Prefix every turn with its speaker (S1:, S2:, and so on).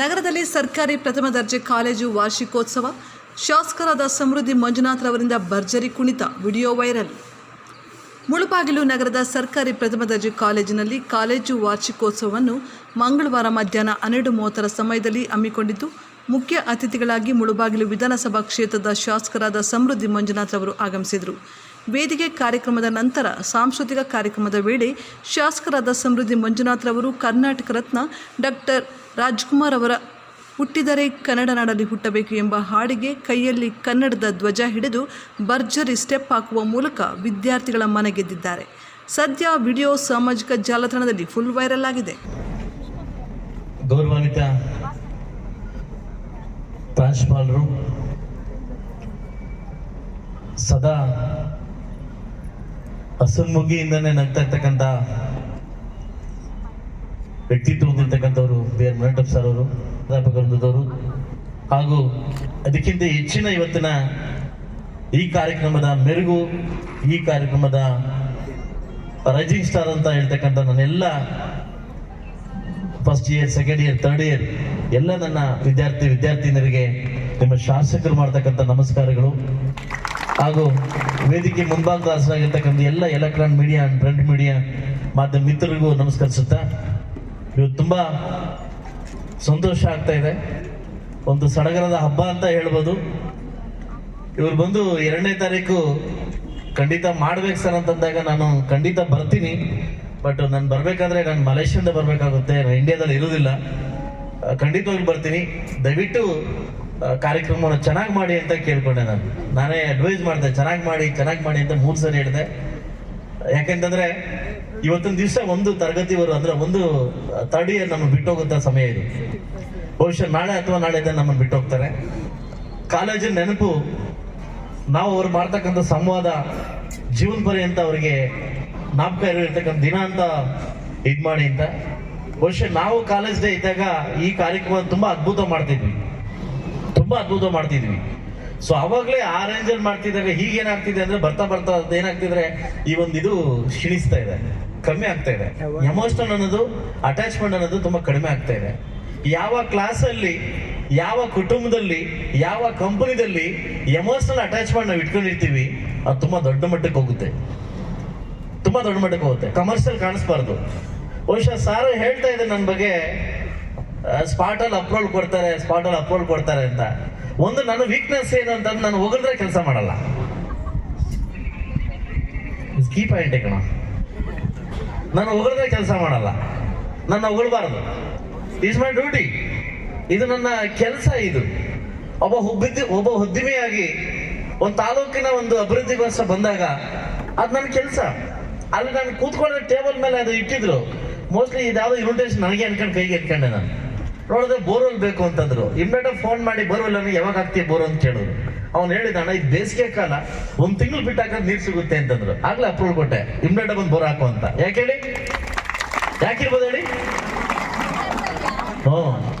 S1: ನಗರದಲ್ಲಿ ಸರ್ಕಾರಿ ಪ್ರಥಮ ದರ್ಜೆ ಕಾಲೇಜು ವಾರ್ಷಿಕೋತ್ಸವ, ಶಾಸಕರಾದ ಸಮೃದ್ಧಿ ಮಂಜುನಾಥ್ ಅವರಿಂದ ಭರ್ಜರಿ ಕುಣಿತ ವಿಡಿಯೋ ವೈರಲ್. ಮುಳುಬಾಗಿಲು ನಗರದ ಸರ್ಕಾರಿ ಪ್ರಥಮ ದರ್ಜೆ ಕಾಲೇಜಿನಲ್ಲಿ ಕಾಲೇಜು ವಾರ್ಷಿಕೋತ್ಸವವನ್ನು ಮಂಗಳವಾರ ಮಧ್ಯಾಹ್ನ ಹನ್ನೆರಡು ಮೂವತ್ತರ ಸಮಯದಲ್ಲಿ ಹಮ್ಮಿಕೊಂಡಿದ್ದು, ಮುಖ್ಯ ಅತಿಥಿಗಳಾಗಿ ಮುಳುಬಾಗಿಲು ವಿಧಾನಸಭಾ ಕ್ಷೇತ್ರದ ಶಾಸಕರಾದ ಸಮೃದ್ಧಿ ಮಂಜುನಾಥ್ ಅವರು ಆಗಮಿಸಿದರು. ವೇದಿಕೆ ಕಾರ್ಯಕ್ರಮದ ನಂತರ ಸಾಂಸ್ಕೃತಿಕ ಕಾರ್ಯಕ್ರಮದ ವೇಳೆ ಶಾಸಕರಾದ ಸಮೃದ್ಧಿ ಮಂಜುನಾಥ್ ರವರು ಕರ್ನಾಟಕ ರತ್ನ ಡಾಕ್ಟರ್ ರಾಜ್ಕುಮಾರ್ ಅವರ ಹುಟ್ಟಿದರೆ ಕನ್ನಡ ನಾಡಲ್ಲಿ ಹುಟ್ಟಬೇಕು ಎಂಬ ಹಾಡಿಗೆ ಕೈಯಲ್ಲಿ ಕನ್ನಡದ ಧ್ವಜ ಹಿಡಿದು ಭರ್ಜರಿ ಸ್ಟೆಪ್ ಹಾಕುವ ಮೂಲಕ ವಿದ್ಯಾರ್ಥಿಗಳ ಮನ ಗೆದ್ದಿದ್ದಾರೆ. ಸದ್ಯ ವಿಡಿಯೋ ಸಾಮಾಜಿಕ ಜಾಲತಾಣದಲ್ಲಿ ಫುಲ್ ವೈರಲ್ ಆಗಿದೆ.
S2: ಗೌರವಾನ್ವಿತ ಪ್ರಾಂಶುಪಾಲರು, ಸದಾ ಹಸನ್ಮುಗಿಯಿಂದನೇ ನಗ್ತಾ ಇರ್ತಕ್ಕಂಥ ವ್ಯಕ್ತಿತ್ವ ಹೊಂದಿರ್ತಕ್ಕಂಥವ್ರು ಬಿ ಸರ್ ಅವರು ವೃಂದದವರು. ಹಾಗೂ ಅದಕ್ಕಿಂತ ಹೆಚ್ಚಿನ ಇವತ್ತಿನ ಈ ಕಾರ್ಯಕ್ರಮದ ಮೆರುಗು, ಈ ಕಾರ್ಯಕ್ರಮದ ರೈಸಿಂಗ್ ಸ್ಟಾರ್ ಅಂತ ಹೇಳ್ತಕ್ಕಂಥ ನನ್ನೆಲ್ಲ first year second year third year ಎಲ್ಲ ನನ್ನ ವಿದ್ಯಾರ್ಥಿ, ವಿದ್ಯಾರ್ಥಿನಿಯರಿಗೆ ನಿಮ್ಮ ಶಾಸಕರು ಮಾಡ್ತಕ್ಕಂಥ ನಮಸ್ಕಾರಗಳು. ಹಾಗೂ ವೇದಿಕೆ ಮುಂಭಾಗದ ಹಾಸನಾಗಿರ್ತಕ್ಕಂಥ ಎಲ್ಲ electronic media and print media ಮಾಧ್ಯಮ ಮಿತ್ರರಿಗೂ ನಮಸ್ಕರಿಸುತ್ತಾ ಇವತ್ತು ತುಂಬ ಸಂತೋಷ ಆಗ್ತಾ ಇದೆ. ಒಂದು ಸಡಗರದ ಹಬ್ಬ ಅಂತ ಹೇಳ್ಬೋದು. ಇವ್ರು ಬಂದು ಎರಡನೇ ತಾರೀಕು ಖಂಡಿತ ಮಾಡ್ಬೇಕು ಸರ್ ಅಂತಂದಾಗ ನಾನು ಖಂಡಿತ ಬರ್ತೀನಿ. ಬಟ್ ನಾನು ಬರಬೇಕಾದ್ರೆ ನಾನು ಮಲೇಷ್ಯಾದ ಬರಬೇಕಾಗುತ್ತೆ. ನಾನು ಇಂಡಿಯಾದಲ್ಲಿ ಇರೋದಿಲ್ಲ ಖಂಡಿತವಾಗಿ ಬರ್ತೀನಿ. ದಯವಿಟ್ಟು ಕಾರ್ಯಕ್ರಮವನ್ನು ಚೆನ್ನಾಗಿ ಮಾಡಿ ಅಂತ ಕೇಳ್ಕೊಂಡೆ ನಾನು. ನಾನೇ ಅಡ್ವೈಸ್ ಮಾಡಿದೆ, ಚೆನ್ನಾಗಿ ಮಾಡಿ ಚೆನ್ನಾಗಿ ಮಾಡಿ ಅಂತ ಮೂರು ಸರಿ ಹೇಳಿದೆ. ಯಾಕೆಂತಂದ್ರೆ ಇವತ್ತಿನ ದಿವಸ ಒಂದು ತರಗತಿವರು ಅಂದ್ರೆ ಒಂದು ಥರ್ಡ್ ಇಯರ್ ನಮ್ಮ ಬಿಟ್ಟೋಗುತ್ತ ಸಮಯ ಇದು. ಬಹುಶಃ ನಾಳೆ ಅಥವಾ ನಾಳೆ ನಮ್ಮನ್ನು ಬಿಟ್ಟು ಹೋಗ್ತಾರೆ ಕಾಲೇಜಿನ ನೆನಪು, ನಾವು ಅವ್ರು ಮಾಡ್ತಕ್ಕಂಥ ಸಂವಾದ, ಜೀವನ ಪರ್ಯಂತ ಅವರಿಗೆ ನಾಪಕ ಇರತಕ್ಕಂಥ ದಿನ ಅಂತ ಇದು ಮಾಡಿ ಅಂತ. ಬಹುಶಃ ನಾವು ಕಾಲೇಜ್ ಡೇ ಇದ್ದಾಗ ಈ ಕಾರ್ಯಕ್ರಮ ತುಂಬಾ ಅದ್ಭುತ ಮಾಡ್ತಿದ್ವಿ. ತುಂಬಾ ಅದ್ಭುತ ಮಾಡ್ತಿದ್ವಿ. ಸೊ ಅವಾಗಲೇ ಆ ರೇಂಜಲ್ಲಿ ಮಾಡ್ತಿದ್ದಾಗ ಹೀಗೇನಾಗ್ತಿದೆ ಏನಾಗ್ತಿದೆ ಅಂದ್ರೆ ಬರ್ತಾ ಬರ್ತಾ ಅದು ಏನಾಗ್ತಿದ್ರೆ ಈ ಒಂದು ಇದು ಕ್ಷೀಣಿಸ್ತಾ ಇದೆ ಕಮ್ಮಿ ಆಗ್ತಾ ಇದೆ. ಎಮೋಷನಲ್ ಅನ್ನೋದು ಅಟ್ಯಾಚ್ಮೆಂಟ್ ಅನ್ನೋದು ತುಂಬಾ ಕಡಿಮೆ ಆಗ್ತಾ ಇದೆ. ಯಾವ ಕ್ಲಾಸಲ್ಲಿ ಯಾವ ಕುಟುಂಬದಲ್ಲಿ ಯಾವ ಕಂಪನಿದಲ್ಲಿ ಎಮೋಷನಲ್ ಅಟ್ಯಾಚ್ಮೆಂಟ್ ನಾವು ಇಟ್ಕೊಂಡಿರ್ತೀವಿ ಅದು ತುಂಬಾ ದೊಡ್ಡ ಮಟ್ಟಕ್ಕೆ ಹೋಗುತ್ತೆ. ತುಂಬಾ ದೊಡ್ಡ ಮಟ್ಟಕ್ಕೆ ಹೋಗುತ್ತೆ. ಕಮರ್ಷಿಯಲ್ ಕಾಣಿಸ್ಬಾರ್ದು. ಬಹುಶಃ ಸಾರು ಹೇಳ್ತಾ ಇದೆ ನನ್ನ ಬಗ್ಗೆ ಸ್ಪಾಟ್ ಅಲ್ಲಿ ಅಪ್ರೋಲ್ ಕೊಡ್ತಾರೆ ಸ್ಪಾಟ್ ಅಲ್ಲಿ ಅಪ್ರೋಲ್ ಕೊಡ್ತಾರೆ ಅಂತ. ಒಂದು ನನ್ನ ವೀಕ್ನೆಸ್ ಏನು ಅಂತ ನಾನು ಹೋಗಿದ್ರೆ ಕೆಲಸ ಮಾಡಲ್ಲ. ಕೀ ಪಾಯಿಂಟ್ ಕಣ. ನಾನು ಹೊಗಳಿದ್ರೆ ಕೆಲಸ ಮಾಡಲ್ಲ. ನನ್ನ ಹೊಗಳ್ಬಾರ್ದು. ಇಸ್ ಮೈ ಡ್ಯೂಟಿ ಇದು ನನ್ನ ಕೆಲಸ ಇದು. ಒಬ್ಬ ಹುಬ್ಬಿದ್ದಿ ಒಬ್ಬ ಉದ್ದಿಮೆಯಾಗಿ ಒಂದು ತಾಲೂಕಿನ ಒಂದು ಅಭಿವೃದ್ಧಿಗೋಸ್ಕರ ಬಂದಾಗ ಅದು ನನ್ನ ಕೆಲಸ. ಅಲ್ಲಿ ನಾನು ಕೂತ್ಕೊಂಡ್ರೆ ಟೇಬಲ್ ಮೇಲೆ ಅದು ಇಟ್ಟಿದ್ರು. ಮೋಸ್ಟ್ಲಿ ಇದ್ಯಾವುದೋ ಇನ್ವಿಟೇಷನ್ ನನಗೆ ಅನ್ಕೊಂಡು ಕೈಗೆ ಇಟ್ಕೊಂಡೆ ನಾನು. ನೋಡಿದ್ರೆ ಬೋರ್ವೆಲ್ ಬೇಕು ಅಂತಂದ್ರು. ಇಮ್ಮಿಡಿಯೇಟ್ ಫೋನ್ ಮಾಡಿ ಬೋರ್ವೆಲ್ ಅನ್ನು ಯಾವಾಗ ಹಾಕ್ತೀವಿ ಬೋರ್ ಅಂತ ಕೇಳಿದ್ರು ಅವ್ನು ಹೇಳಿದ, ಅಣ್ಣ, ಇದು ಬೇಸಿಗೆ ಕಾಲ. ಒಂದು ತಿಂಗಳು ಬಿಟ್ಟು ಹಾಕಿದ್ರೆ ನೀರು ಸಿಗುತ್ತೆ ಅಂತಂದ್ರು. ಆಗ್ಲೇ ಅಪ್ರೂವ್ ಕೊಟ್ಟೆ. ಇಮ್ಮಿಡಿಯೇಟ್ ಬಂದು ಬೋರ್ ಹಾಕು ಅಂತ. ಯಾಕೆ ಹೇಳಿ? ಯಾಕಿರ್ಬೋದು ಹೇಳಿ? ಹ್ಞೂ